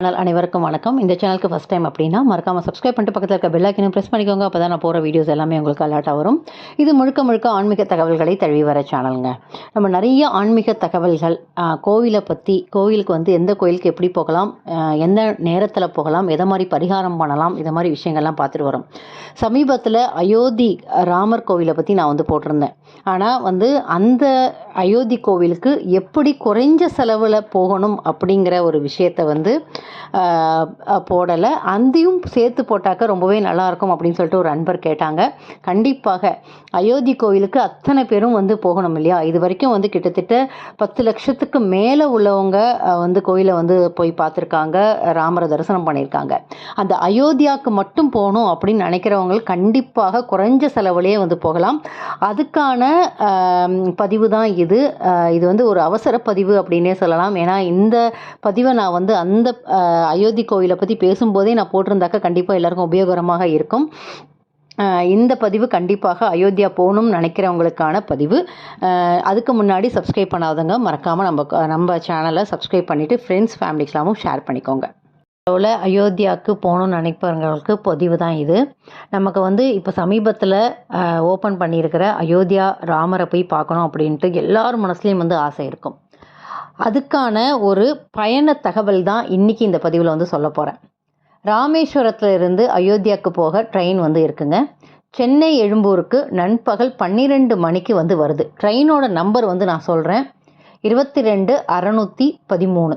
Channel அனைவருக்கும் வணக்கம். இந்த சேனலுக்கு ஃபஸ்ட் டைம் அப்படின்னா மறக்காமல் சப்ஸ்கிரைப் பண்ணிட்டு பக்கத்தில் இருக்க பெல் ப்ரெஸ் பண்ணிக்கோங்க. அப்போ தான் நான் போகிற வீடியோஸ் எல்லாமே உங்களுக்கு அலர்ட்டாக வரும். இது முழுக்க முழுக்க ஆன்மீக தகவல்களை தழுவி வர சேனலுங்க நம்ம நிறைய ஆன்மீக தகவல்கள் கோவிலை பற்றி கோவிலுக்கு வந்து எந்த கோயிலுக்கு எப்படி போகலாம் எந்த நேரத்தில் போகலாம் எதை மாதிரி பரிகாரம் பண்ணலாம் இதை மாதிரி விஷயங்கள்லாம் பார்த்துட்டு வரோம். சமீபத்தில் அயோத்தி ராமர் கோவிலை பற்றி நான் வந்து போட்டிருந்தேன். ஆனால் வந்து அந்த அயோத்தி கோவிலுக்கு எப்படி குறைஞ்ச செலவில் போகணும் அப்படிங்கிற ஒரு விஷயத்தை வந்து போடலை. அந்தையும் சேர்த்து போட்டாக்க ரொம்பவே நல்லாயிருக்கும் அப்படின்னு சொல்லிட்டு ஒரு அன்பர் கேட்டாங்க. கண்டிப்பாக அயோத்தி கோவிலுக்கு அத்தனை பேரும் வந்து போகணும் இல்லையா? இது வரைக்கும் வந்து கிட்டத்தட்ட பத்து லட்சத்துக்கு மேலே உள்ளவங்க வந்து கோயிலை வந்து போய் பார்த்துருக்காங்க. ராமரை தரிசனம் பண்ணியிருக்காங்க. அந்த அயோத்தியாவுக்கு மட்டும் போகணும் அப்படின்னு நினைக்கிறவங்க கண்டிப்பாக குறைஞ்ச செலவுலேயே வந்து போகலாம். அதுக்கான பதிவு தான் இது. இது வந்து ஒரு அவசர பதிவு அப்படின்னே சொல்லலாம். ஏன்னா இந்த பதிவை நான் வந்து அந்த அயோத்தி கோவிலை பற்றி பேசும்போதே நான் போட்டிருந்தாக்க கண்டிப்பாக எல்லாருக்கும் உபயோகரமாக இருக்கும். இந்த பதிவு கண்டிப்பாக அயோத்தியா போகணும்னு நினைக்கிறவங்களுக்கான பதிவு. அதுக்கு முன்னாடி சப்ஸ்கிரைப் பண்ணாதவங்க மறக்காமல் நம்ம நம்ம சேனலை சப்ஸ்கிரைப் பண்ணிவிட்டு ஃப்ரெண்ட்ஸ் ஃபேமிலிக்கெல்லாமும் ஷேர் பண்ணிக்கோங்க. அளவில் அயோத்தியாவுக்கு போகணும்னு நினைப்பவர்களுக்கு பதிவு தான் இது. நமக்கு வந்து இப்போ சமீபத்தில் ஓப்பன் பண்ணியிருக்கிற அயோத்தியா ராமரை போய் பார்க்கணும் அப்படின்ட்டு எல்லார் மனசுலேயும் வந்து ஆசை இருக்கும். அதுக்கான ஒரு பயண தகவல் தான் இன்றைக்கி இந்த பதிவில் வந்து சொல்ல போகிறேன் ராமேஸ்வரத்தில் இருந்து அயோத்தியாவுக்கு போக ட்ரெயின் வந்து இருக்குங்க. சென்னை எழும்பூருக்கு நண்பகல் பன்னிரெண்டு மணிக்கு வந்து வருது. ட்ரெயினோட நம்பர் வந்து நான் சொல்கிறேன் இருபத்தி ரெண்டு அறநூற்றி பதிமூணு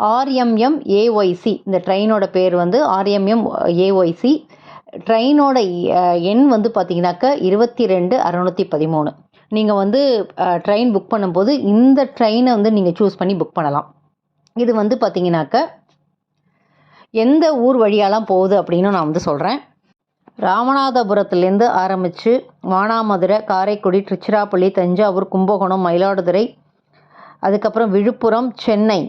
ஆர்எம்எம் ஏஒய்சி இந்த ட்ரெயினோட பேர் வந்து ஆர்எம்எம் ஏஒய்சி ட்ரெயினோட எண் வந்து பார்த்தீங்கன்னாக்கா இருபத்தி ரெண்டு அறநூற்றி பதிமூணு. நீங்கள் வந்து ட்ரெயின் புக் பண்ணும்போது இந்த ட்ரெயினை வந்து நீங்கள் சூஸ் பண்ணி புக் பண்ணலாம். இது வந்து பார்த்தீங்கன்னாக்க எந்த ஊர் வழியாலாம் போகுது அப்படின்னு நான் வந்து சொல்கிறேன் ராமநாதபுரத்துலேருந்து ஆரம்பித்து மானாமதுரை காரைக்குடி திருச்சிராப்பள்ளி தஞ்சாவூர் கும்பகோணம் மயிலாடுதுறை அதுக்கப்புறம் விழுப்புரம் சென்னை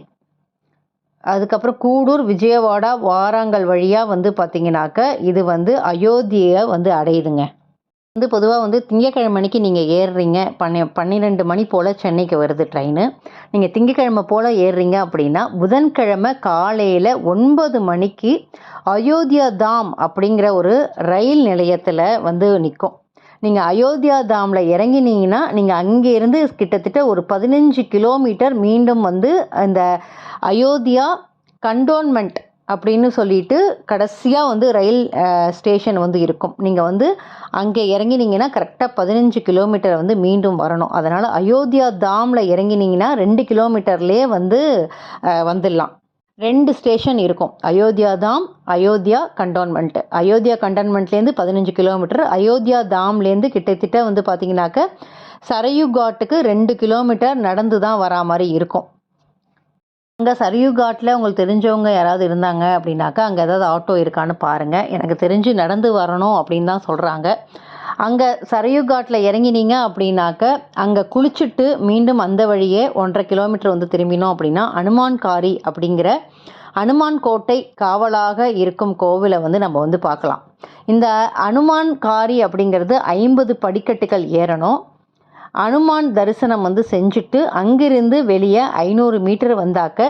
அதுக்கப்புறம் கூடூர் விஜயவாடா வாராங்கல் வழியாக வந்து பார்த்திங்கனாக்க இது வந்து அயோத்தியை வந்து அடையுதுங்க. வந்து பொதுவாக வந்து திங்கக்கிழமை அன்னைக்கு நீங்கள் ஏறுறீங்க. பன்னெ பன்னிரெண்டு மணி போல் சென்னைக்கு வருது ட்ரெயின் நீங்கள் திங்கக்கிழமை போல் ஏறுறீங்க அப்படின்னா புதன்கிழமை காலையில் ஒன்பது மணிக்கு அயோத்தியா தாம் அப்படிங்கிற ஒரு ரயில் நிலையத்தில் வந்து நிற்கும் நீங்கள் அயோத்தியா தாமில் இறங்கினீங்கன்னா நீங்கள் அங்கேருந்து கிட்டத்தட்ட ஒரு பதினஞ்சு கிலோமீட்டர் மீண்டும் வந்து அந்த அயோத்தியா கண்டோன்மெண்ட் அப்படின்னு சொல்லிட்டு கடைசியாக வந்து ரயில் ஸ்டேஷன் வந்து இருக்கும். நீங்கள் வந்து அங்கே இறங்கினீங்கன்னா கரெக்டாக பதினஞ்சு கிலோமீட்டர் வந்து மீண்டும் வரணும். அதனால் அயோத்தியா தாமில் இறங்கினீங்கன்னா ரெண்டு கிலோமீட்டர்லேயே வந்து வந்துடலாம். ரெண்டு ஸ்டேஷன் இருக்கும். அயோத்தியா தாம் அயோத்தியா கண்டோன்மெண்ட். அயோத்தியா கண்டோன்மெண்ட்லேருந்து பதினஞ்சு கிலோமீட்டர். அயோத்தியா தாம்லேருந்து கிட்டத்தட்ட வந்து பார்த்தீங்கன்னாக்க சரையு காட்டுக்கு ரெண்டு கிலோமீட்டர் நடந்து தான் வரா மாதிரி இருக்கும். அங்கே சரியு காட்டில் உங்களுக்கு தெரிஞ்சவங்க யாராவது இருந்தாங்க அப்படின்னாக்கா அங்கே ஏதாவது ஆட்டோ இருக்கான்னு பாருங்கள் எனக்கு தெரிஞ்சு நடந்து வரணும் அப்படின்னு தான் சொல்கிறாங்க அங்கே சரையு காட்டில் இறங்கினீங்க அப்படின்னாக்க அங்கே குளிச்சுட்டு மீண்டும் அந்த வழியே ஒன்றரை கிலோமீட்டர் வந்து திரும்பினோம் அப்படின்னா அனுமான்காரி அப்படிங்கிற அனுமான் கோட்டை காவலாக இருக்கும் கோவிலை வந்து நம்ம வந்து பார்க்கலாம். இந்த அனுமான் காரி அப்படிங்கிறது ஐம்பது படிக்கட்டுகள் ஏறணும். அனுமான் தரிசனம் வந்து செஞ்சுட்டு அங்கிருந்து வெளியே ஐநூறு மீட்டர் வந்தாக்க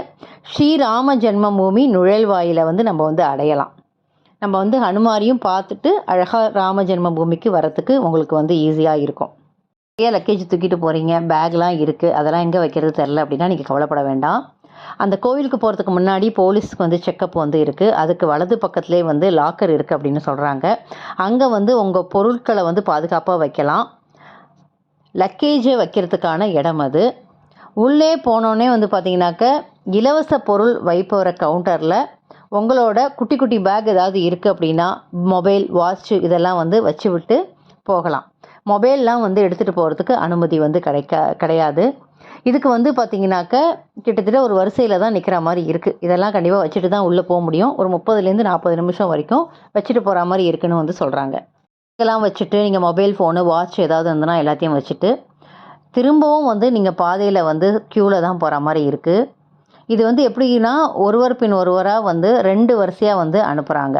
ஸ்ரீராம ஜென்மபூமி நுழைவாயில வந்து நம்ம வந்து அடையலாம். நம்ம வந்து ஹனுமாரியும் பார்த்துட்டு அழகாக ராம ஜென்மபூமிக்கு வரத்துக்கு உங்களுக்கு வந்து ஈஸியாக இருக்கும். நிறைய லக்கேஜ் தூக்கிட்டு போகிறீங்க பேக்லாம் இருக்குது அதெல்லாம் எங்கே வைக்கிறது தெரில அப்படின்னா நீங்கள் கவலைப்பட வேண்டாம். அந்த கோவிலுக்கு போகிறதுக்கு முன்னாடி போலீஸ்க்கு வந்து செக்கப் வந்து இருக்குது அதுக்கு வலது பக்கத்துலேயே வந்து லாக்கர் இருக்குது அப்படின்னு சொல்கிறாங்க அங்கே வந்து உங்கள் பொருட்களை வந்து பாதுகாப்பாக வைக்கலாம். லக்கேஜை வைக்கிறதுக்கான இடம் அது. உள்ளே போனோடனே வந்து பார்த்தீங்கன்னாக்க இலவச பொருள் வைப்போகிற கவுண்டரில் உங்களோட குட்டி குட்டி பேக் ஏதாவது இருக்குது அப்படின்னா மொபைல் வாட்ச்சு இதெல்லாம் வந்து வச்சு விட்டு போகலாம். மொபைல்லாம் வந்து எடுத்துகிட்டு போகிறதுக்கு அனுமதி வந்து கிடைக்க கிடையாது. இதுக்கு வந்து பார்த்தீங்கன்னாக்க கிட்டத்தட்ட ஒரு வரிசையில் தான் நிற்கிற மாதிரி இருக்குது இதெல்லாம் கண்டிப்பாக வச்சுட்டு தான் உள்ளே போக முடியும். ஒரு முப்பதுலேருந்து நாற்பது நிமிஷம் வரைக்கும் வச்சுட்டு போகிற மாதிரி இருக்குன்னு வந்து சொல்கிறாங்க இதெல்லாம் வச்சுட்டு நீங்கள் மொபைல் ஃபோனு வாட்ச் ஏதாவது இருந்ததுன்னா எல்லாத்தையும் வச்சுட்டு திரும்பவும் வந்து நீங்கள் பாதையில் வந்து க்யூவில் தான் போகிற மாதிரி இருக்குது இது வந்து எப்படின்னா ஒருவர் பின் ஒருவராக வந்து ரெண்டு வரிசையாக வந்து அனுப்புகிறாங்க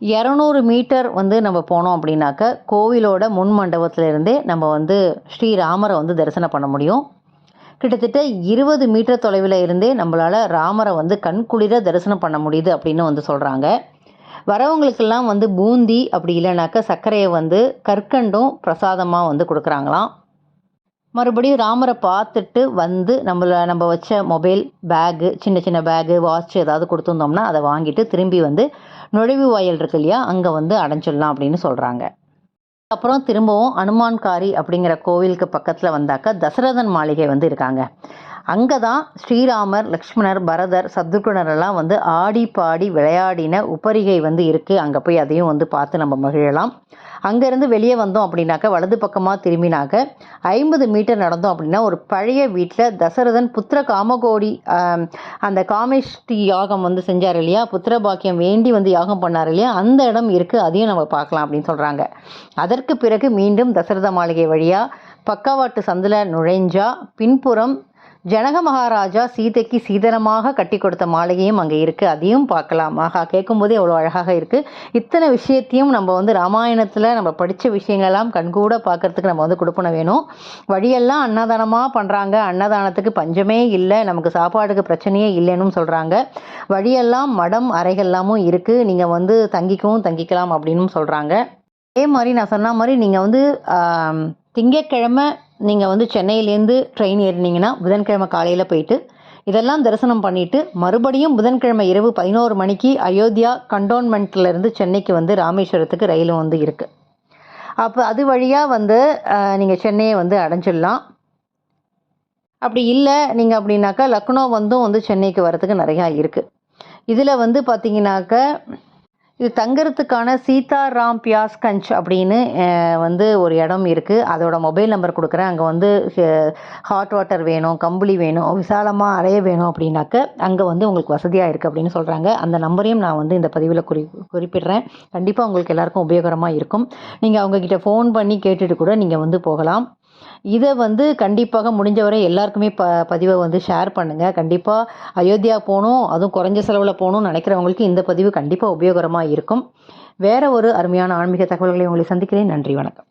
இரநூறு மீட்டர் வந்து நம்ம போனோம் அப்படின்னாக்க கோவிலோட முன் மண்டபத்திலிருந்தே நம்ம வந்து ஸ்ரீராமரை வந்து தரிசனம் பண்ண முடியும். கிட்டத்தட்ட இருபது மீட்டர் தொலைவில் இருந்தே நம்மளால் ராமரை வந்து கண்குளிர தரிசனம் பண்ண முடியுது அப்படின்னு வந்து சொல்கிறாங்க வரவங்களுக்கெல்லாம் வந்து பூந்தி அப்படி இல்லைனாக்கா சர்க்கரையை வந்து கற்கண்டும் பிரசாதமாக வந்து கொடுக்குறாங்களாம். மறுபடியும் ராமரை பார்த்துட்டு வந்து நம்மள நம்ம வச்ச மொபைல் பேகு சின்ன சின்ன பேகு வாட்ச் ஏதாவது கொடுத்துருந்தோம்னா அதை வாங்கிட்டு திரும்பி வந்து நுழைவு வாயில் இருக்கு இல்லையா அங்கே வந்து அடைஞ்சிடலாம் அப்படின்னு சொல்கிறாங்க அப்புறம் திரும்பவும் அனுமான்காரி அப்படிங்கிற கோவிலுக்கு பக்கத்தில் வந்தாக்கா தசரதன் மாளிகை வந்து இருக்காங்க. அங்கே தான் ஸ்ரீராமர் லக்ஷ்மணர் பரதர் சத்ருகுணர் எல்லாம் வந்து ஆடி பாடி விளையாடின உபரிகை வந்து இருக்குது அங்கே போய் அதையும் வந்து பார்த்து நம்ம மகிழலாம். அங்கேருந்து வெளியே வந்தோம் அப்படின்னாக்க வலது பக்கமாக திரும்பினாக்க ஐம்பது மீட்டர் நடந்தோம் அப்படின்னா ஒரு பழைய வீட்டில் தசரதன் புத்திர காமகோடி அந்த காமேஷ்டி யாகம் வந்து செஞ்சார் இல்லையா? புத்திர பாக்கியம் வேண்டி வந்து யாகம் பண்ணார் இல்லையா? அந்த இடம் இருக்குது அதையும் நம்ம பார்க்கலாம் அப்படின்னு சொல்கிறாங்க அதற்கு பிறகு மீண்டும் தசரத மாளிகை வழியாக பக்கவாட்டு சந்தில் நுழைஞ்சா பின்புறம் ஜனக மகாராஜா சீதைக்கு சீதனமாக கட்டி கொடுத்த மாளிகையும் அங்கே இருக்குது அதையும் பார்க்கலாம். ஆகா கேட்கும்போதே அவ்வளோ அழகாக இருக்குது இத்தனை விஷயத்தையும் நம்ம வந்து ராமாயணத்தில் நம்ம படித்த விஷயங்கள்லாம் கண்கூட பார்க்கறதுக்கு நம்ம வந்து கொடுப்பன வேணும். வழியெல்லாம் அன்னதானமாக பண்ணுறாங்க அன்னதானத்துக்கு பஞ்சமே இல்லை. நமக்கு சாப்பாடுக்கு பிரச்சனையே இல்லைன்னு சொல்கிறாங்க வழியெல்லாம் மடம் அறைகள்லாமும் இருக்குது நீங்கள் வந்து தங்கிக்கவும் தங்கிக்கலாம் அப்படின்னு சொல்கிறாங்க அதே மாதிரி நான் சொன்ன மாதிரி நீங்கள் வந்து திங்கக்கிழமை நீங்கள் வந்து சென்னையிலேருந்து ட்ரெயின் ஏறினீங்கன்னா புதன்கிழமை காலையில் போயிட்டு இதெல்லாம் தரிசனம் பண்ணிவிட்டு மறுபடியும் புதன்கிழமை இரவு பதினோரு மணிக்கு அயோத்தியா கண்டோன்மெண்ட்லேருந்து சென்னைக்கு வந்து ராமேஸ்வரத்துக்கு ரயிலும் வந்து இருக்குது அப்போ அது வழியாக வந்து நீங்கள் சென்னையை வந்து அடைஞ்சிடலாம். அப்படி இல்லை நீங்கள் அப்படின்னாக்கா லக்னோ வந்தும் வந்து சென்னைக்கு வரதுக்கு நிறையா இருக்குது இதில் வந்து பார்த்தீங்கன்னாக்க இது தங்கறதுக்கான சீதாராம் பியாஸ்கஞ்ச் அப்படின்னு வந்து ஒரு இடம் இருக்குது அதோட மொபைல் நம்பர் கொடுக்குறேன். அங்கே வந்து ஹாட் வாட்டர் வேணும் கம்பளி வேணும் விசாலமாக அறைய வேணும் அப்படின்னாக்க அங்கே வந்து உங்களுக்கு வசதியாக இருக்குது அப்படின்னு சொல்கிறாங்க அந்த நம்பரையும் நான் வந்து இந்த பதிவில் குறி குறிப்பிடுறேன். கண்டிப்பாக உங்களுக்கு எல்லாருக்கும் உபயோகரமாக இருக்கும். நீங்கள் அவங்கக்கிட்ட ஃபோன் பண்ணி கேட்டுட்டு கூட நீங்கள் வந்து போகலாம். இதை வந்து கண்டிப்பாக முடிஞ்சவரை எல்லாருக்குமே ப பதிவை வந்து ஷேர் பண்ணுங்கள் கண்டிப்பாக அயோத்தியா போகணும் அதுவும் குறைஞ்ச செலவில் போகணும்னு நினைக்கிறவங்களுக்கு இந்த பதிவு கண்டிப்பாக உபயோகரமாக இருக்கும். வேற ஒரு அருமையான ஆன்மீக தகவல்களை உங்களை சந்திக்கிறேன். நன்றி வணக்கம்.